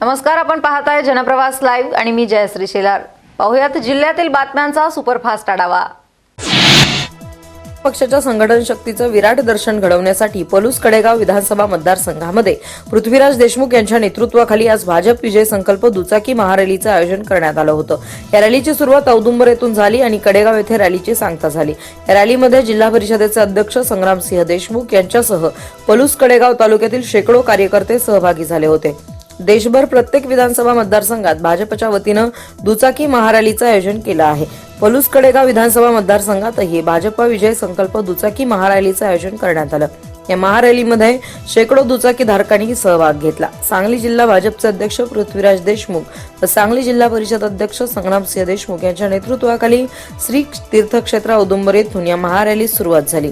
नमस्कार आपण पाहताय जनप्रवास लाईव्ह आणि मी जयश्री शेलार. पाहुयात जिल्ह्यातील बातम्यांचा सुपरफास्ट आढावा. पक्षाच्या संघटन शक्तीचं विराट दर्शन घडवण्यासाठी पलूस कडेगाव विधानसभा मतदारसंघामध्ये पृथ्वीराज देशमुख यांच्या नेतृत्वाखाली आज भाजप विजय संकल्प दुचाकी महारॅलीचं आयोजन करण्यात आलं होतं. या रॅलीची सुरुवात औदुंबर येथून झाली आणि कडेगाव येथे रॅलीची सांगता झाली. या रॅलीमध्ये जिल्हा परिषदेचे अध्यक्ष संग्रामसिंह देशमुख यांच्यासह पलूस कडेगाव तालुक्यातील शेकडो कार्यकर्ते सहभागी झाले होते. देशभर प्रत्येक विधानसभा मतदारसंघात भाजपच्या वतीनं दुचाकी महारॅलीचं आयोजन केलं आहे. पलूस कडेगाव विधानसभा मतदारसंघातही भाजप विजय संकल्प दुचाकी महारॅलीचं आयोजन करण्यात आलं. या महारॅलीमध्ये शेकडो दुचाकी धारकांनी सहभाग घेतला. सांगली जिल्हा भाजपचे अध्यक्ष पृथ्वीराज देशमुख व सांगली जिल्हा परिषद अध्यक्ष संग्रामसिंह देशमुख यांच्या नेतृत्वाखाली श्री तीर्थक्षेत्र औदुंबर येथून या महारॅलीस सुरुवात झाली.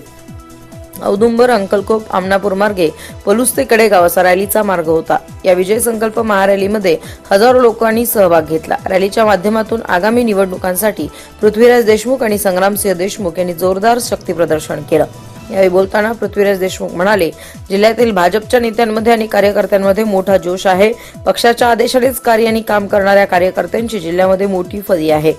औदुंबर अंकलकोप आमनापूर मार्गे पलूस ते कडेगाव असा रॅलीचा मार्ग होता. या विजय संकल्प महारॅलीमध्ये हजारो लोकांनी सहभाग घेतला. रॅलीच्या माध्यमातून आगामी निवडणुकांसाठी पृथ्वीराज देशमुख आणि संग्रामसिंह देशमुख यांनी जोरदार शक्ती प्रदर्शन केलं. यावेळी बोलताना पृथ्वीराज देशमुख म्हणाले जिल्ह्यातील भाजपच्या नेत्यांमध्ये आणि कार्यकर्त्यांमध्ये मोठा जोश आहे. पक्षाच्या आदेशानेच कार्य आणि काम करणाऱ्या कार्यकर्त्यांची जिल्ह्यामध्ये मोठी फदी आहे.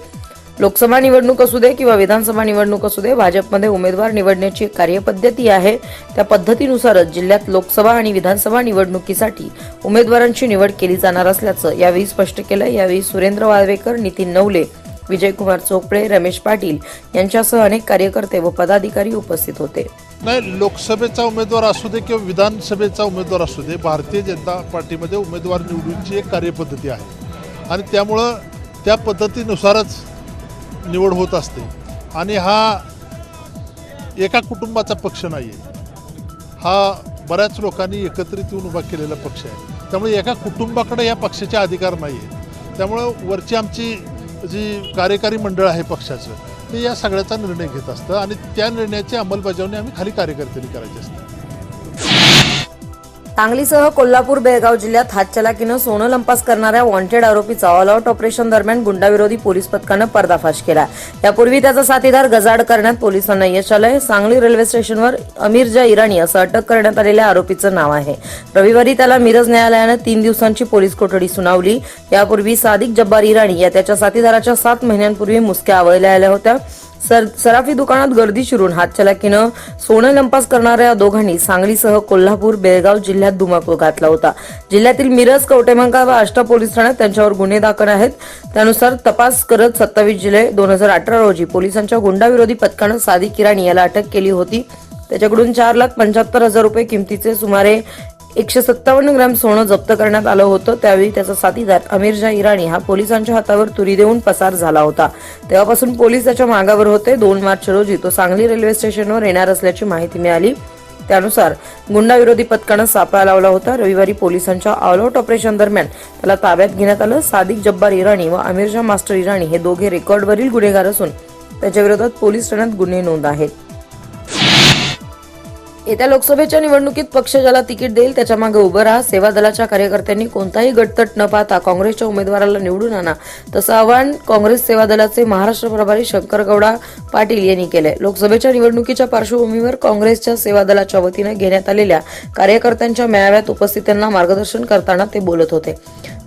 लोकसभा निवडणूक असू दे किंवा विधानसभा निवडणूक असू दे भाजपमध्ये उमेदवार निवडण्याची एक कार्यपद्धती आहे. त्या पद्धतीनुसारच जिल्ह्यात लोकसभा आणि विधानसभा निवडणुकीसाठी उमेदवारांची निवड केली जाणार असल्याचं यावेळी स्पष्ट केलं यावेळी सुरेंद्र वाळवेकर नितीन नवले विजयकुमार चोपडे रमेश पाटील यांच्यासह अनेक कार्यकर्ते व पदाधिकारी उपस्थित होते. नाही लोकसभेचा उमेदवार असू दे किंवा विधानसभेचा उमेदवार असू दे भारतीय जनता पार्टीमध्ये उमेदवार निवडूनची एक कार्यपद्धती आहे. आणि त्यामुळं त्या पद्धतीनुसारच निवड होत असते आणि हा एका कुटुंबाचा पक्ष नाही आहे. हा बऱ्याच लोकांनी एकत्रित येऊन उभा केलेला पक्ष आहे. त्यामुळे एका कुटुंबाकडे या पक्षाचे अधिकार नाही आहे. त्यामुळं वरची आमची जी कार्यकारी मंडळ आहे पक्षाचं ते या सगळ्याचा निर्णय घेत असतं आणि त्या निर्णयाची अंमलबजावणी आम्ही खाली कार्यकर्त्यांनी करायची असते. सांगलीसह कोल्हापूर बेळगाव जिल्ह्यात हातचलाकीनं सोनं लंपास करणाऱ्या वॉन्टेड आरोपीचा ऑल आउट ऑपरेशन दरम्यान गुंडाविरोधी पोलीस पथकानं पर्दाफाश केला. यापूर्वी त्याचा साथीदार गजाड करण्यात पोलिसांना यश आलंय सांगली रेल्वे स्टेशनवर अमीरजा इराणी असं अटक करण्यात आलेल्या आरोपीचं नाव आहे. रविवारी त्याला मिरज न्यायालयानं तीन दिवसांची पोलीस कोठडी सुनावली. यापूर्वी सादिक जब्बार इराणी या त्याच्या साथीदाराच्या सात महिन्यांपूर्वी मुसक्या आवळल्या आल्या होत्या. सर सराफी दुकानात गर्दी शिरून हातचलाकीनं सोनं लंपास करणाऱ्या दोघांनी सांगलीसह कोल्हापूर बेळगाव जिल्ह्यात धुमाकूळ घातला होता. जिल्ह्यातील मिरज कवटेमंका व आष्टा पोलीस ठाण्यात त्यांच्यावर गुन्हे दाखल आहेत. त्यानुसार तपास करत सत्तावीस जुलै दोन हजार अठरा रोजी पोलिसांच्या गुंडाविरोधी पथकानं सादी किराणी याला अटक केली होती. त्याच्याकडून चार लाख पंच्याहत्तर हजार रुपये किमतीचे सुमारे एकशे सत्तावन्न ग्रॅम सोनं जप्त करण्यात आलं होतं. त्यावेळी त्याचा साथीदार अमीरजा इराणी हा पोलिसांच्या हातावर तुरी देऊन पसार झाला होता. तेव्हापासून पोलीस त्याच्या मागावर होते. दोन मार्च रोजी तो सांगली रेल्वे स्टेशनवर येणार असल्याची माहिती मिळाली. त्यानुसार गुंडाविरोधी पथकानं सापळा लावला होता. रविवारी पोलिसांच्या ऑलआउट ऑपरेशन दरम्यान त्याला ताब्यात घेण्यात आलं. सादिक जब्बार इराणी व अमीरजा मास्टर इराणी हे दोघे रेकॉर्डवरील गुन्हेगार असून त्याच्याविरोधात पोलीस ठाण्यात गुन्हे नोंद आहेत. येत्या लोकसभेच्या निवडणुकीत पक्ष ज्याला तिकीट देईल त्याच्यामागे उभं राहा. सेवा दलाच्या कार्यकर्त्यांनी कोणताही गटतट न पाहता काँग्रेसच्या उमेदवाराला निवडून आणा. तसं आवाहन काँग्रेस सेवा दलाचे महाराष्ट्र प्रभारी शंकर गौडा पाटील यांनी केलंय. लोकसभेच्या निवडणुकीच्या पार्श्वभूमीवर काँग्रेसच्या सेवा दलाच्या वतीनं घेण्यात आलेल्या कार्यकर्त्यांच्या मेळाव्यात उपस्थितांना मार्गदर्शन करताना ते बोलत होते.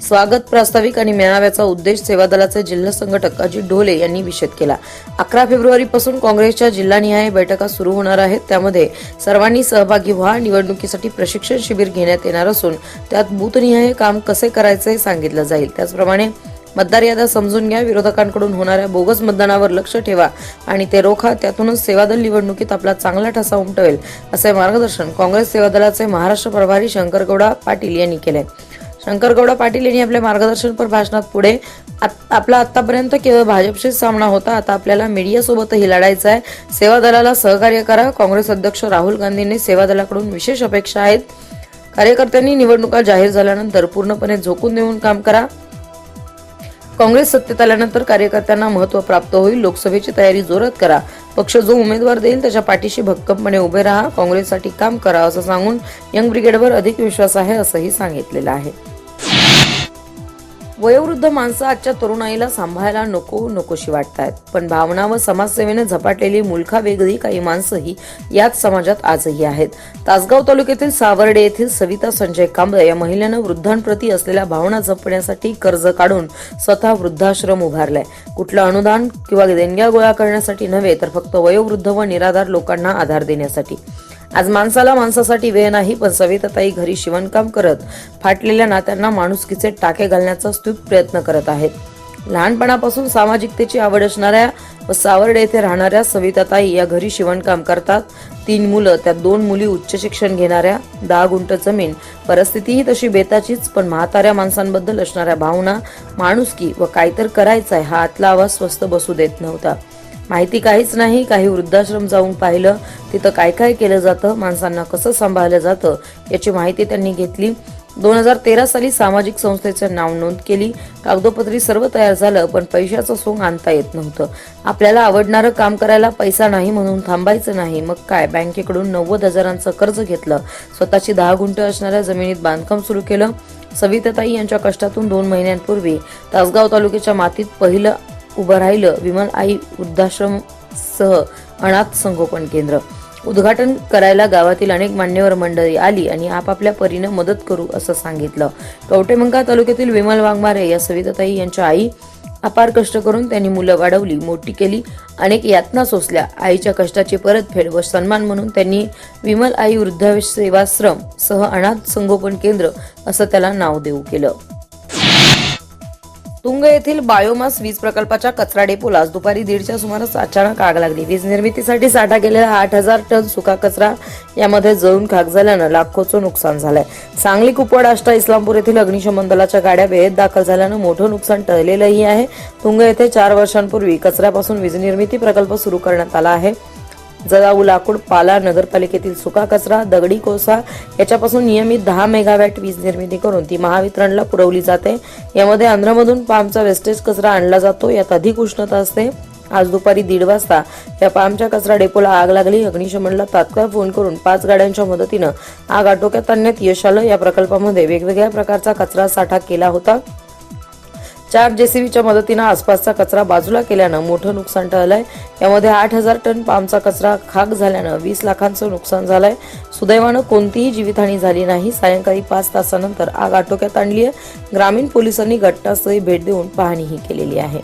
स्वागत प्रास्ताविक आणि मेळाव्याचा उद्देश सेवा दलाचे जिल्हा संघटक अजित ढोले यांनी विषद केला. अकरा फेब्रुवारीपासून काँग्रेसच्या जिल्हानिहाय बैठका सुरू होणार आहेत. त्यामध्ये सर्वांनी सहभागी व्हा. निवडणुकीसाठी प्रशिक्षण शिबिर घेण्यात येणार असून त्यात बूथनिहाय काम कसे करायचे हे सांगितलं जाईल. त्याचप्रमाणे मतदार याद्या समजून घ्या. विरोधकांकडून होणाऱ्या बोगस मतदानावर लक्ष ठेवा आणि ते रोखा. त्यातूनच सेवादल निवडणुकीत आपला चांगला ठसा उमटवेल असे मार्गदर्शन काँग्रेस सेवादलाचे महाराष्ट्र प्रभारी शंकरगौडा पाटील यांनी केले. शंकरगौडा पाटील यांनी आपल्या मार्गदर्शनपर भाषणात पुढे आपला आतापर्यंत केवळ भाजपशीच सामना होता आता आपल्याला मीडियासोबतही लढायचा आहे. सेवा दलाला सहकार्य करा. काँग्रेस अध्यक्ष राहुल गांधींनी सेवा दलाकडून विशेष अपेक्षा आहेत. कार्यकर्त्यांनी निवडणुका जाहीर झाल्यानंतर पूर्णपणे झोकून देऊन काम करा. काँग्रेस सत्तेत आल्यानंतर कार्यकर्त्यांना महत्त्व प्राप्त होईल. लोकसभेची तयारी जोरात करा. पक्ष जो उमेदवार देईल त्याच्या पाठीशी भक्कमपणे उभे राहा. काँग्रेससाठी काम करा असं सांगून यंग ब्रिगेडवर अधिक विश्वास आहे असंही सांगितलेलं आहे. वयोवृद्ध माणसं आजच्या तरुणाईला सांभाळायला नको नकोशी वाटतायत. पण भावना व समाजसेवेने झपाटलेली मुलखा वेगळी काही माणसंही याच समाजात आजही आहेत. तासगाव तालुक्यातील सावर्डे येथील सविता संजय कांबळे या महिलेनं वृद्धांप्रती असलेल्या भावना जपण्यासाठी कर्ज काढून स्वतः वृद्धाश्रम उभारलाय. कुठलं अनुदान किंवा देणग्या गोळा करण्यासाठी नव्हे तर फक्त वयोवृद्ध व निराधार लोकांना आधार देण्यासाठी. आज माणसाला माणसासाठी वेळ नाही पण सविताताई घरी शिवणकाम करत फाटलेल्या नात्यांना माणुसकीचे टाके घालण्याचा स्तुत प्रयत्न करत आहेत. लहानपणापासून सामाजिकतेची आवड असणाऱ्या व सावर्डे येथे राहणाऱ्या सविताताई या घरी शिवणकाम करतात. तीन मुलं त्यात दोन मुली उच्च शिक्षण घेणाऱ्या दहा गुंट जमीन परिस्थितीही तशी बेताचीच पण म्हाताऱ्या माणसांबद्दल असणाऱ्या भावना माणुसकी व काहीतर करायचंय हा आतला आवाज स्वस्त बसू देत नव्हता. माहिती काहीच नाही. काही वृद्धाश्रम जाऊन पाहिलं. तिथं काय काय केलं जातं? माणसांना कसं सांभाळलं जातं? याची माहिती त्यांनी घेतली. दोन हजार तेरा साली सामाजिक संस्थेचं नाव नोंद केली. कागदोपत्री सर्व तयार झालं पण पैशाचं सोंग आणता येत नव्हतं. आपल्याला आवडणारं काम करायला पैसा नाही म्हणून थांबायचं नाही. मग काय? बँकेकडून नव्वद हजारांचं कर्ज घेतलं. स्वतःची दहा गुंठ असणाऱ्या जमिनीत बांधकाम सुरू केलं. सविताताई यांच्या कष्टातून दोन महिन्यांपूर्वी तासगाव तालुक्याच्या मातीत पहिलं उभं राहिलं. विमल आई वृद्धाश्रम सह अनाथ संगोपन केंद्र. उद्घाटन करायला गावातील अनेक मान्यवर मंडळी आली आणि आपापल्या परीनं मदत करू असं सांगितलं. कवटेमंका तालुक्यातील विमल वाघमारे या सविताताई यांच्या आई अपार कष्ट करून त्यांनी मुलं वाढवली मोठी केली. अनेक यातना सोसल्या. आईच्या कष्टाची परतफेड व सन्मान म्हणून त्यांनी विमल आई वृद्ध सेवाश्रम सह अनाथ संगोपन केंद्र असं त्याला नाव देऊ केलं. तुंग येथील बायोमास वीज प्रकल्पाच्या कचरा डेपोलाच दुपारी दीडच्या सुमारास अचानक आग लागली. वीज निर्मितीसाठी साठा केलेला आठ हजार टन सुका कचरा यामध्ये जळून खाक झाल्यानं लाखोचं नुकसान झालंय. सांगली कुपवाड आष्टा इस्लामपूर येथील अग्निशमन दलाच्या गाड्या वेळेत दाखल झाल्यानं मोठं नुकसान टळलेलंही आहे. तुंग येथे चार वर्षांपूर्वी कचऱ्यापासून वीज निर्मिती प्रकल्प सुरू करण्यात आला आहे. जळाऊ लाकूड पाला नगरपालिकेतील सुका कचरा दगडी कोसा याच्यापासून नियमित दहा मेगावॅट वीज निर्मिती करून ती महावितरणला पुरवली जाते. यामध्ये आंध्रमधून पामचा वेस्टेज कचरा आणला जातो यात अधिक उष्णता असते. आज दुपारी दीड वाजता या पामच्या कचरा डेपोला आग लागली. अग्निशमनला तात्काळ फोन करून पाच गाड्यांच्या मदतीनं आग आटोक्यात आणण्यात यश आलं. या प्रकल्पामध्ये वेगवेगळ्या प्रकारचा कचरा साठा केला होता. चार जेसीबीच्या मदतीनं आसपासचा कचरा बाजूला केल्यानं मोठं नुकसान टळलंय. यामध्ये आठ हजार टन पामचा कचरा खाक झाल्यानं वीस लाखांचं नुकसान झालंय. सुदैवानं कोणतीही जीवितहानी झाली नाही. सायंकाळी पाच तासानंतर आग आटोक्यात आणली आहे ग्रामीण पोलिसांनी घटनास्थळी भेट देऊन पाहणीही केलेली आहे.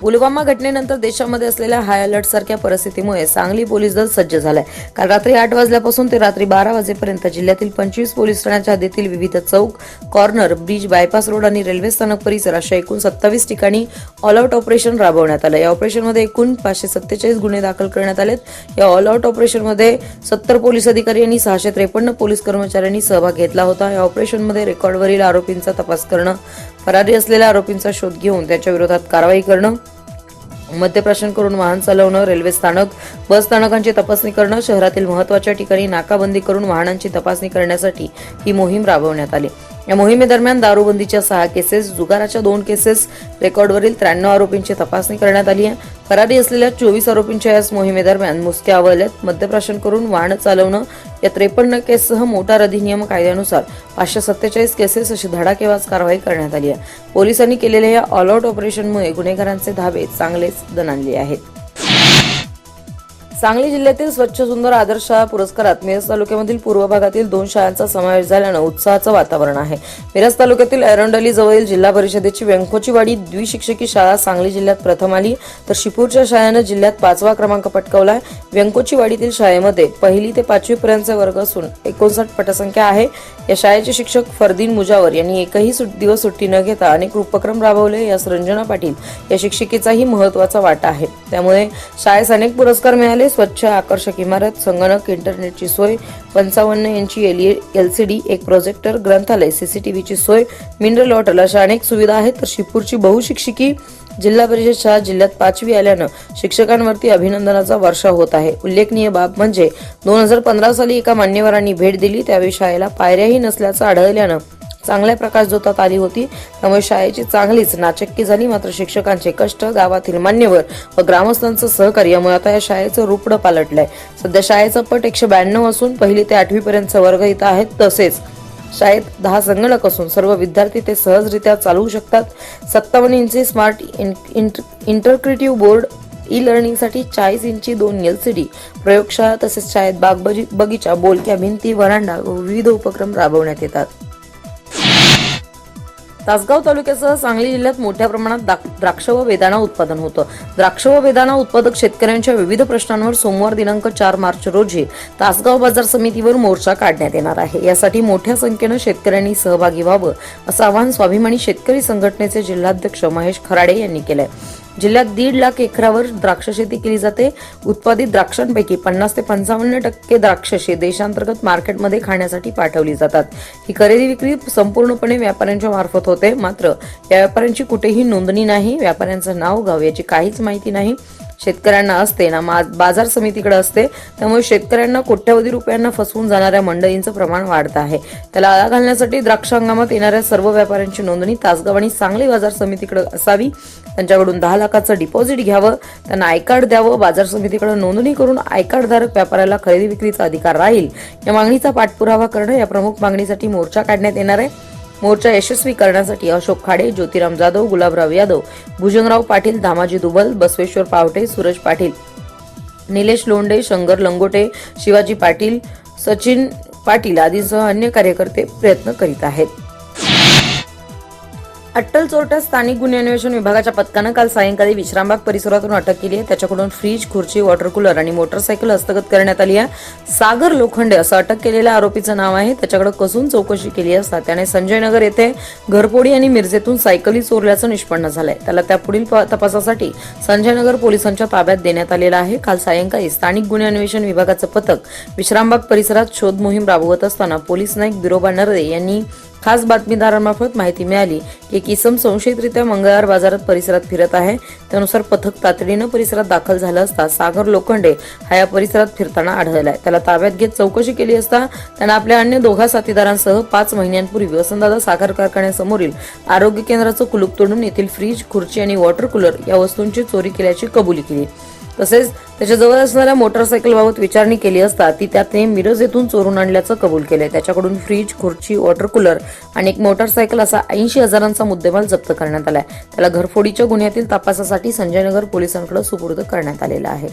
पुलवामा घटनेनंतर देशामध्ये असलेल्या हाय अलर्ट सारख्या परिस्थितीमुळे सांगली पोलीस दल सज्ज झालंय. काल रात्री आठ वाजल्यापासून ते रात्री बारा वाजेपर्यंत जिल्ह्यातील पंचवीस पोलीस ठाण्याच्या हद्दीतील विविध चौक कॉर्नर ब्रिज बायपास रोड आणि रेल्वे स्थानक परिसर अशा एकूण सत्तावीस ठिकाणी ऑल आउट ऑपरेशन राबवण्यात आलं या ऑपरेशनमध्ये एकूण पाचशे सत्तेचाळीस गुन्हे दाखल करण्यात आलेत. या ऑल आउट ऑपरेशनमध्ये सत्तर पोलीस अधिकारी आणि सहाशे त्रेपन्न पोलीस कर्मचाऱ्यांनी सहभाग घेतला होता. या ऑपरेशनमध्ये रेकॉर्डवरील आरोपींचा तपास करणं फरारी असलेल्या आरोपींचा शोध घेऊन त्यांच्या विरोधात कारवाई करणं मद्यप्राशन करून वाहन चालवणं रेल्वे स्थानक बस स्थानकांची तपासणी करणं शहरातील महत्त्वाच्या ठिकाणी नाकाबंदी करून वाहनांची तपासणी करण्यासाठी ही मोहीम राबवण्यात आली. या मोहिमेदरम्यान दारूबंदीच्या सहा केसेस जुगाराच्या दोन केसेस रेकॉर्डवरील त्र्याण्णव आरोपींची तपासणी करण्यात आली आहे. फरारी असलेल्या चोवीस आरोपींच्या याच मोहिमेदरम्यान मुसक्या आवळल्यात मद्यप्राशन करून वाहन चालवणं या त्रेपन्न केससह मोटार अधिनियम कायद्यानुसार पाचशे सत्तेचाळीस केसेस अशी धडाकेबाज कारवाई करण्यात आली आहे. पोलिसांनी केलेल्या या ऑल आउट ऑपरेशनमुळे गुन्हेगारांचे धाबे चांगलेच दणाणले आहेत. सांगली जिल्ह्यातील स्वच्छ सुंदर आदर्श शाळा पुरस्कारात मिरज तालुक्यामधील पूर्व भागातील दोन शाळांचा समावेश झाल्यानं उत्साहाचं वातावरण आहे. मिरज तालुक्यातील एरंडली जवळील जिल्हा परिषदेची व्यंकोचीवाडी द्विशिक्षकी शाळा सांगली जिल्ह्यात प्रथम आली. तर शिपूरच्या शाळेनं जिल्ह्यात पाचवा क्रमांक पटकावला आहे. व्यंकोचीवाडीतील शाळेमध्ये पहिली ते पाचवी पर्यंतचे वर्ग असून एकोणसाठ पटसंख्या आहे. या शाळेचे शिक्षक फरदीन मुजावर यांनी एकही दिवस सुट्टी न घेता अनेक उपक्रम राबवले. यास रंजना पाटील या शिक्षिकेचाही महत्त्वाचा वाटा आहे. त्यामुळे शाळेस अनेक पुरस्कार मिळाले. स्वच्छ आकर्षक इमारत संगणक इंटरनेटची सोय पंचावन्न inch L E L C D एक प्रोजेक्टर ग्रंथालय सीसीटीव्हीची सोय मिनरल वॉटर अशा अनेक सुविधा आहेत. तर शिपूरची बहुशिक्षिकी जिल्हा परिषद शाळा जिल्ह्यात पाचवी आल्यानं शिक्षकांवरती अभिनंदनाचा वर्षा होत आहे. उल्लेखनीय बाब म्हणजे दोन हजार पंधरा साली एका मान्यवरांनी भेट दिली त्यावेळी शाळेला पायऱ्याही नसल्याचं आढळल्यानं चांगल्या प्रकाश जोतात आली होती. त्यामुळे शाळेची चांगलीच नाचक्की झाली. मात्र शिक्षकांचे कष्ट गावातील मान्यवर व ग्रामस्थांचं सहकार्य यामुळे आता या शाळेचं रूपडं पालटलंय. सध्या शाळेचं पट एकशे ब्याण्णव असून पहिली ते आठवी पर्यंतचे वर्ग इथं आहेत. तसेच शाळेत दहा संगणक असून सर्व विद्यार्थी ते सहजरित्या चालवू शकतात. सत्तावन्न inch smart interactive board E लर्निंगसाठी चाळीस इंची दोन एल सी डी प्रयोगशाळा तसेच शाळेत बाग बगीचा बोलक्या भिंती वरांडा व विविध उपक्रम राबवण्यात येतात. तासगाव तालुक्यासह सांगली जिल्ह्यात मोठ्या प्रमाणात द्राक्ष व बेदाणा उत्पादन होतं. द्राक्ष व बेदाणा उत्पादक शेतकऱ्यांच्या विविध प्रश्नांवर सोमवार दिनांक चार मार्च रोजी तासगाव बाजार समितीवर मोर्चा काढण्यात येणार आहे. यासाठी मोठ्या संख्येनं शेतकऱ्यांनी सहभागी व्हावं असं आवाहन स्वाभिमानी शेतकरी संघटनेचे जिल्हाध्यक्ष महेश खराडे यांनी केलंय. जिल्ह्यात दीड लाख एकरावर द्राक्ष शेती केली जाते. उत्पादित द्राक्षांपैकी पन्नास ते पंचावन्न टक्के द्राक्षे देशांतर्गत मार्केटमध्ये खाण्यासाठी पाठवली जातात. ही खरेदी विक्री संपूर्णपणे व्यापाऱ्यांच्या मार्फत होते. मात्र या व्यापाऱ्यांची कुठेही नोंदणी नाही. व्यापाऱ्यांचं नाव गाव याची काहीच माहिती नाही. शेतकऱ्यांना असते ना मा- बाजार समितीकडे असते त्यामुळे शेतकऱ्यांना कोट्यवधी रुपयांना फसवून जाणाऱ्या मंडळींचं प्रमाण वाढत आहे. त्याला आळा घालण्यासाठी द्राक्ष हंगामात येणाऱ्या सर्व व्यापाऱ्यांची नोंदणी तासगाव आणि सांगली बाजार समितीकडे असावी. त्यांच्याकडून दहा लाखाचं डिपॉझिट घ्यावं त्यांना आय कार्ड द्यावं बाजार समितीकडे नोंदणी करून आय कार्डधारक व्यापाऱ्याला खरेदी विक्रीचा अधिकार राहील. या मागणीचा पाठपुरावा करणं या प्रमुख मागणीसाठी मोर्चा काढण्यात येणार आहे. मोर्चा यशस्वी करण्यासाठी अशोक खाडे ज्योतिराम जाधव गुलाबराव यादव भुजंगराव पाटील धामाजी दुबल बसवेश्वर पावटे सूरज पाटील निलेश लोंडे शंकर लंगोटे शिवाजी पाटील सचिन पाटील आदींसह अन्य कार्यकर्ते प्रयत्न करीत आहेत. अट्टल चोरट्या स्थानिक गुन्हे अन्वेषण विभागाच्या पथकानं काल सायंकाळी विश्रामबाग परिसरातून अटक केली आहे. त्याच्याकडून फ्रीज खुर्ची वॉटर कूलर आणि मोटरसायकल हस्तगत करण्यात आली आहे. सागर लोखंडे असं अटक केलेल्या आरोपीचं नाव आहे. त्याच्याकडे कसून चौकशी केली असता त्याने संजय नगर येथे घरपोडी आणि मिरजेतून सायकली चोरल्याचं निष्पन्न झालंय. त्याला त्या पुढील प- तपासासाठी संजय नगर पोलिसांच्या ताब्यात देण्यात आलेला आहे. काल सायंकाळी स्थानिक गुन्हे अन्वेषण विभागाचं पथक विश्रामबाग परिसरात शोध मोहीम राबवत असताना पोलीस नाईक बिरोबा नरदे यांनी खास बातमीदारांमार्फत माहिती मिळाली की किसम संशयितरित्या मंगळवार बाजारात परिसरात फिरत आहे. त्यानुसार पथक तातडीनं परिसरात दाखल झालं असता सागर लोखंडे हा या परिसरात फिरताना आढळलाय. त्याला ताब्यात घेत चौकशी केली असता त्यानं आपल्या अन्य दोघा साथीदारांसह पाच महिन्यांपूर्वी वसंतदादा साखर कारखान्यासमोरील आरोग्य केंद्राचं कुलूप तोडून येथील फ्रीज खुर्ची आणि वॉटर कूलर या वस्तूंची चोरी केल्याची कबुली केली. तसेच त्याच्याजवळ असणाऱ्या मोटरसायकलबाबत विचारणी केली असता ती त्याने मिरज येथून चोरून आणल्याचं कबूल केलंय. त्याच्याकडून फ्रीज खुर्ची वॉटर कूलर आणि एक मोटरसायकल असा ऐंशी हजारांचा मुद्देमाल जप्त करण्यात आलाय. त्याला घरफोडीच्या गुन्ह्यातील तपासासाठी संजयनगर पोलिसांकडे सुपूर्द करण्यात आलेला आहे.